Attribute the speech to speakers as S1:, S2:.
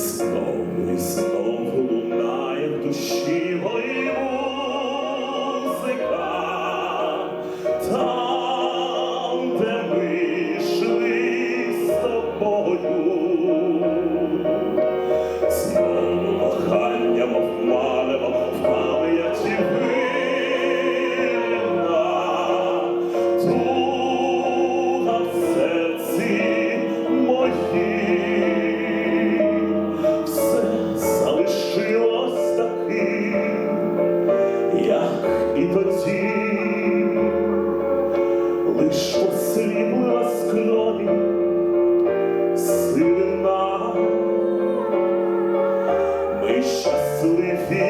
S1: slow. як і тоді, лиш осліплива з крові сивина, ми щасливі.